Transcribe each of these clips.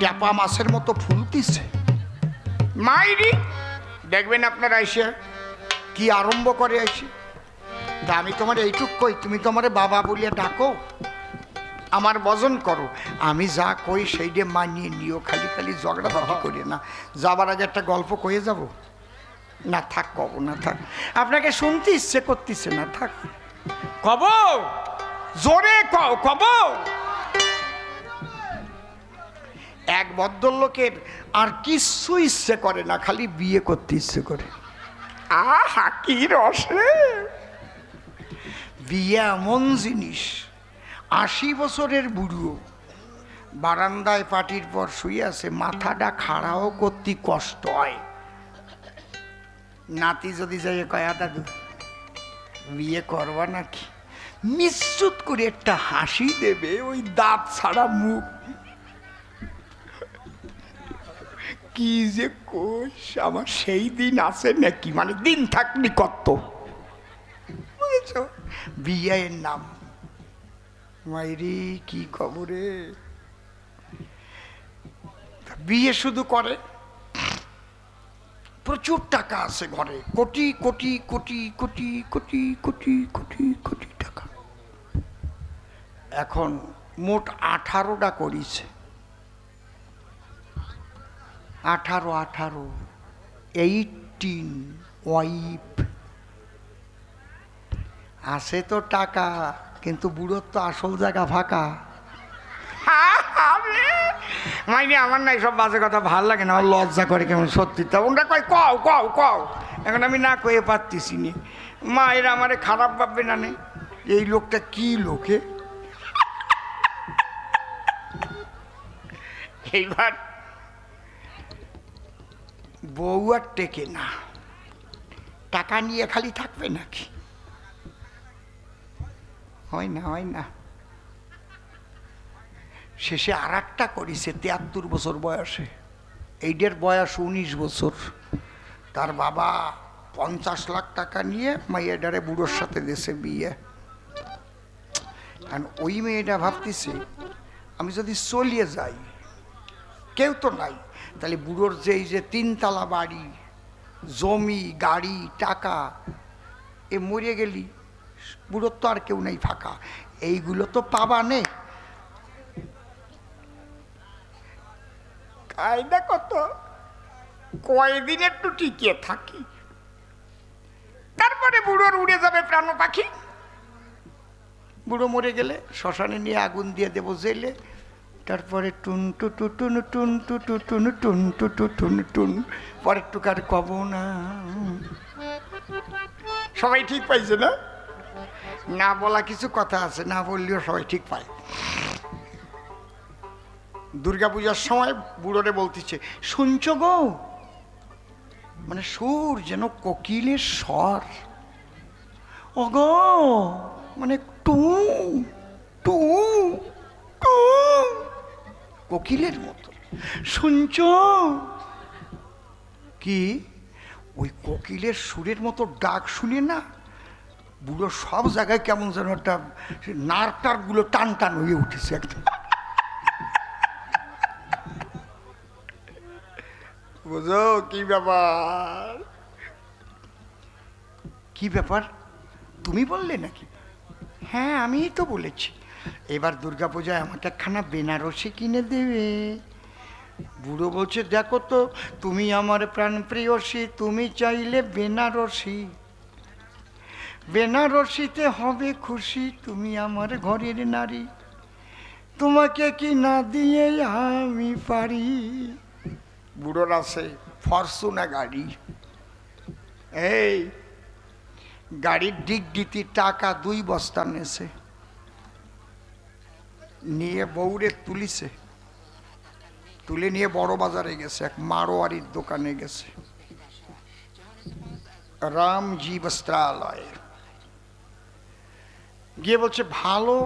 ট্যাপা মাছের মতো ফুলতিছে মাইরি দেখবেন আপনার এসে কি আরম্ভ করে আইসি তা আমি তোমার এইটুক কই তুমি তোমার বাবা বলিয়া ডাকো। আমার বজন করো। আমি যা কই সেই দিয়ে মানিয়ে নিও খালি খালি ঝগড়া করি না। যাবার আগে একটা গল্প কয়ে যাব? না থাক কব না থাক। আপনাকে শুনতে ইচ্ছে করতেছে না থাক। কব? জোরে কব? এক ভদ্রলোকের আর কিচ্ছু ইচ্ছে করে না খালি বিয়ে করতে ইচ্ছে করে। আহা কি রসে বিয়ে এমন জিনিস আশি বছরের বুড়ো বারান্দায় পাটির পর শুয়ে আছে মাথাটা খাড়াও করতে কষ্ট হয়। নাতি যদি যাই কয়া দাদু বিয়ে করবা নাকি? নিশ্চিত করে একটা হাসি দেবে ওই দাঁত ছাড়া মুখ। কি যে কোষ আমার সেই দিন আছে নাকি? মানে দিন থাকনি কত? বুঝেছ? বিয়ের নাম। মাইরি, কি খবরে? বিয়ে শুধু করে? প্রচুর টাকা আছে ঘরে। কোটি কোটি কোটি কোটি কোটি কোটি কোটি কোটি টাকা। এখন মোট আঠারোটা করিছে। আঠারো আঠারো এইটিন ওয়াইফ আসে তো টাকা কিন্তু বুড়োর তো আসল জায়গা ফাঁকা। মাইনি আমার নাই সব বাজে কথা ভালো লাগে না আমার লজ্জা করে কেমন সত্যি। তা ওরা কয় কও কও কও। এখন আমি না কয়ে পারতেছি নি। মায়ের আমারে খারাপ ভাববে না নে। এই লোকটা কি লোকে এইবার বউ আর টেকে না। টাকা নিয়ে খালি থাকবে নাকি? হয় না হয় না। শেষে আর একটা করেছে তিয়াত্তর বছর বয়সে। এইটার বয়স উনিশ বছর। তার বাবা পঞ্চাশ লাখ টাকা নিয়ে মাইয়াডারে বুড়োর সাথে দেশে বিয়ে। কারণ ওই মেয়েটা ভাবতেছে, আমি যদি চলিয়ে যাই, কেউ তো নাই। তাহলে বুড়োর যে এই যে তিনতলা বাড়ি জমি গাড়ি টাকা এ মরে গেলি বুড়োর তো আর কেউ নেই ফাঁকা। এইগুলো তো পাবা নে। কায়দা কত কয়দিন একটু টিকিয়ে থাকি। তারপরে বুড়োর উড়ে যাবে প্রাণ পাখি বুড়ো মরে গেলে শ্মশানে নিয়ে আগুন দিয়ে দেবো জেলে। তারপরে টুন টু টু টুন টুন টু টু টুন টুন টু টু টুন টুন। পরের টুকার কব না। সবাই ঠিক পাইছে না? না বলা কিছু কথা আছে, না বললেও সবাই ঠিক পায়। দুর্গা পূজার সময় বুড়োরে বলতেছে, শুনছ গো? মানে সুর যেন কোকিলের স্বর। ও গো মানে টু টু কোকিলের মতো। শুনছ? কি? ওই কোকিলের সুরের মতো ডাক শুনে না বুড়ো সব জায়গায় কেমন যেন একটা নার টারগুলো টান টান হয়ে উঠেছে একদম। বুঝো কি ব্যাপার? কি ব্যাপার? তুমি বললে নাকি? হ্যাঁ আমিই তো বলেছি। এবার দুর্গাপূজায় আমাকে একখানা বেনারসি কিনে দেবে। বুড়ো বলছে, দেখো তো, তুমি আমার প্রাণ প্রিয়সী তুমি চাইলে বেনারসি। বেনারসিতে হবে খুশি, তুমি আমার ঘরের নারী। তোমাকে কি না দিয়ে আমি পারি? বুড়োর আছে ফরচুনা গাড়ি। এই গাড়ির ডিগডিতি টাকা দুই বস্তা নেছে। নিয়ে বউরে তুলিছে। তুলে নিয়ে বড় বাজারে গেছে, এক মারোয়ারির দোকানে গেছে। রামজি বস্ত্রালয় গিয়ে বলছে, ভালো,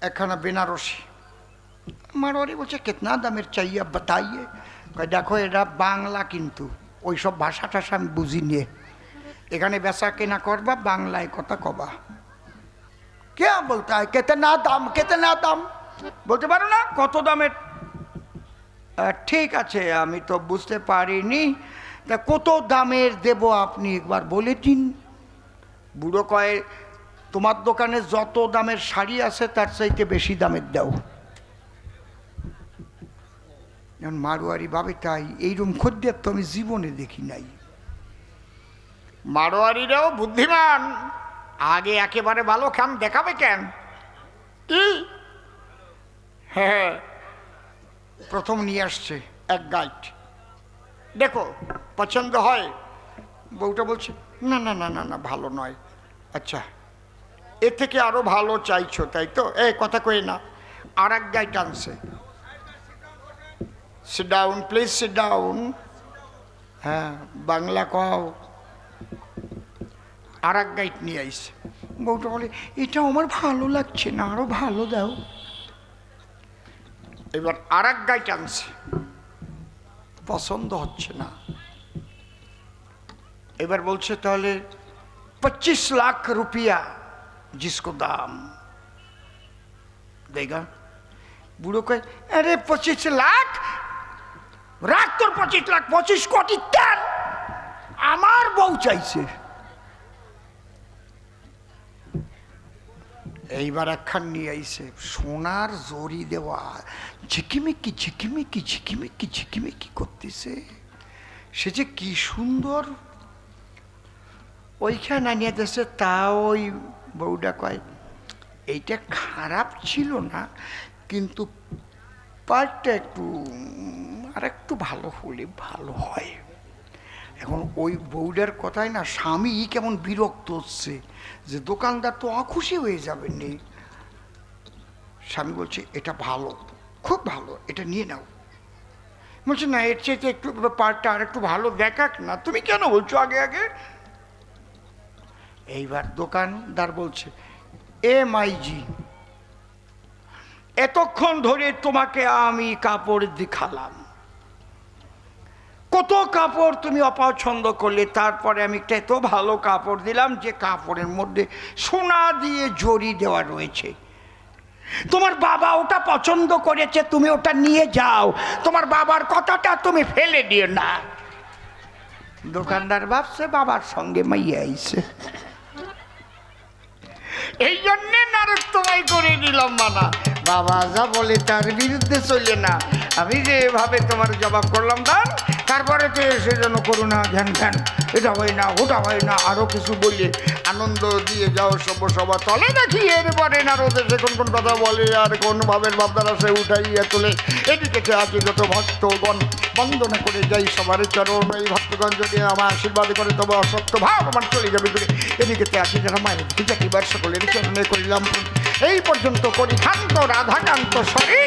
একখানা বেনারসি। মারোয়ারি বলছে, কেতনা দামের চাইয়া বাতাইয়ে। দেখো এটা বাংলা কিন্তু ওই সব ভাষা টাষা আমি বুঝি নিয়ে এখানে বেচা কেনা করবা, বাংলায় কথা কবা। কে বলতে হয় কেতনা দাম কেতনা দাম? বলতে পারো না? কত দামের? ঠিক আছে, আমি তো বুঝতে পারিনি। তা কত দামের দেব আপনি একবার বলে দিন। বুড়ো কয়ে, তোমার দোকানে যত দামের শাড়ি আছে, তার চাইতে বেশি দামের দাও। যেমন মারোয়ারি ভাবে তাই, এইরকম খদ্দের তো আমি জীবনে দেখি নাই। মারোয়ারিরাও বুদ্ধিমান। আগে একেবারে ভালো খাম দেখাবে কেন? কি? হ্যাঁ প্রথম নিয়ে আসছে এক গাইড। দেখো পছন্দ হয়? বউটা বলছে না না না না না ভালো নয়। আচ্ছা এর থেকে আরও ভালো চাইছো তাই তো? এই কথা কই না। আর এক গাইড আনছে। Sit down please sit down হ্যাঁ বাংলা কও। আর এক গাইড নিয়ে আইছে বউটা বলে এটা আমার ভালো লাগছে না আরো ভালো দাও এবার আর এক গাইড আনছে পছন্দ হচ্ছে না এবার বলছে তাহলে पच्चीस लाख रुपया जिसको दाम देगा বুড়ো কয় আরে পঁচিশ লাখ রাখ তোর পঁচিশ লাখ পঁচিশ কোটি তেল আমার বউ চাইছে এইবার একখান নিয়ে আইছে, সোনার জড়ি দেওয়া, ঝিকিমিকি ঝিকিমিকি ঝিকিমিকি ঝিকিমিকি করতেছে। সে যে কি সুন্দর। ওইখানে আনিয়ে দেশে তা ওই বউটা কয়, এইটা খারাপ ছিল না, কিন্তু পার্টটা একটু আর একটু ভালো হলে ভালো হয়। এখন ওই বউটার কথায় না, স্বামী কেমন বিরক্ত হচ্ছে যে দোকানদার তো অখুশি হয়ে যাবেন নি স্বামী বলছে, এটা ভালো, খুব ভালো, এটা নিয়ে নাও। বলছে, না, এর চাইতে একটু পার্টটা আর একটু ভালো দেখাক না। তুমি কেন বলছো আগে আগে? এইবার দোকানদার বলছে, এ মাইজি, এতক্ষণ ধরে তোমাকে আমি কাপড় দেখালাম। কত কাপড় তুমি অপছন্দ করলে, তারপরে আমি একটা এত ভালো কাপড় দিলাম যে কাপড়ের মধ্যে সোনা দিয়ে জড়ি দেওয়া রয়েছে। তোমার বাবা ওটা পছন্দ করেছে, তুমি ওটা নিয়ে যাও। তোমার বাবার কথাটা তুমি ফেলে দিও না। দোকানদার ভাবছে, বাবার সঙ্গে মাইয়া আইছে। এই জন্যে নারদ তোমায় করে দিলাম মানা। বাবা যা বলে তার বিরুদ্ধে চলে না। আমি যে এভাবে তোমার জবাব করলাম দান তারপরে তো সেজন্য করো না ধ্যান ধ্যান, এটা হয় না, ওটা হয় না আরও কিছু বললে আনন্দ দিয়ে যাও সব সভা তলে নাকি এরপরে নারদে সে কোন কোন কথা বলে আর কোন ভাবের ভাবনারা সে উঠাইয়া তোলে। এদিকে আছে যত ভক্তগণ, বন্দনা করে যাই সবার চরণ। এই ভক্তগণ যদি আমার আশীর্বাদ করে, তবে অসত্য ভাব আমার চলে যাবে বলে এদিকে আছে যারা মায়ের বিচাকিবার সকলের চরণে করিলাম। এই পর্যন্ত করি, খান্ত রাধাকান্ত সরি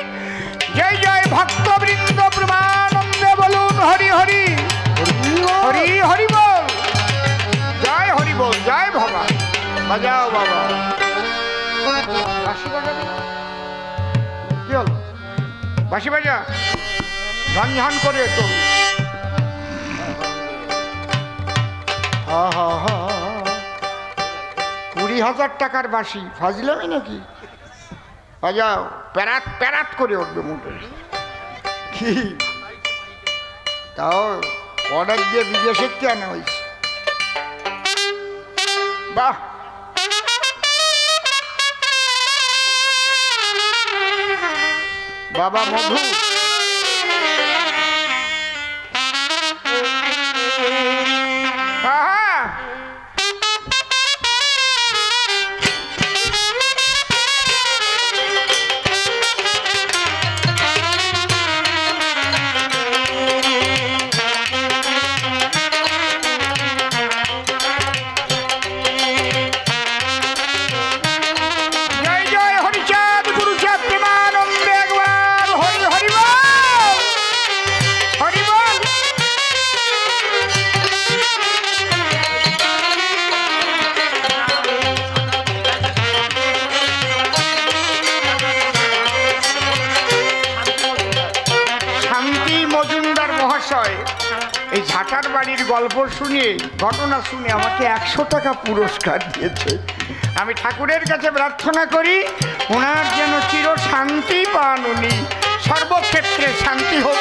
জয় জয় ভক্তবৃন্দ প্রমানন্দে বাজাও বাবা। বাঁশি বাজাবি? কি হলো? বাঁশি বাজা? ঝন ঝন করে তো। হা হা হা কুড়ি হাজার টাকার বাসি ফাজলামি নাকি? বাজাও। প্যারাত প্যারাত করে উঠবে মুখে। কি? তাও অর্ডার দিয়ে বিদেশের থেকে আনা হয়েছে বাহ! বাবা মধু বাড়ির গল্প শুনে, ঘটনা শুনে আমাকে একশো টাকা পুরস্কার দিয়েছে। আমি ঠাকুরের কাছে প্রার্থনা করি, ওনার যেন চির শান্তি পান উনি। সর্বক্ষেত্রে শান্তি হোক।